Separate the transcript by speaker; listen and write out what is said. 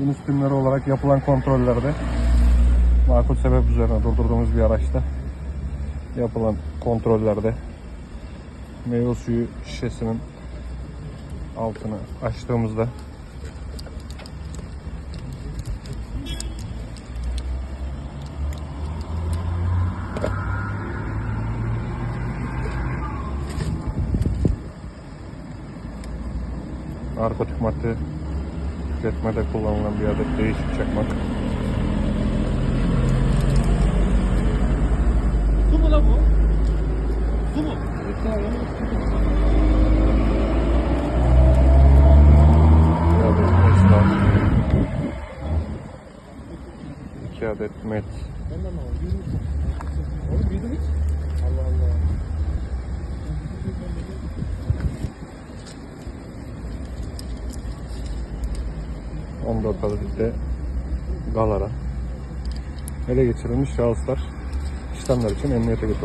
Speaker 1: Yunus tümleri olarak yapılan kontrollerde makul sebep üzerine durdurduğumuz bir araçta yapılan kontrollerde meyve suyu şişesinin altını açtığımızda narkotik madde tüketmede kullanılan bir adet değişik çakmak.
Speaker 2: Su mu lan bu? Su mu?
Speaker 1: Bir adet esnaf. İki adet met.
Speaker 2: Ben de anlamadım.
Speaker 1: 14'da bizde Galara ele geçirilmiş şahıslar işlemler için emniyete götürüldü.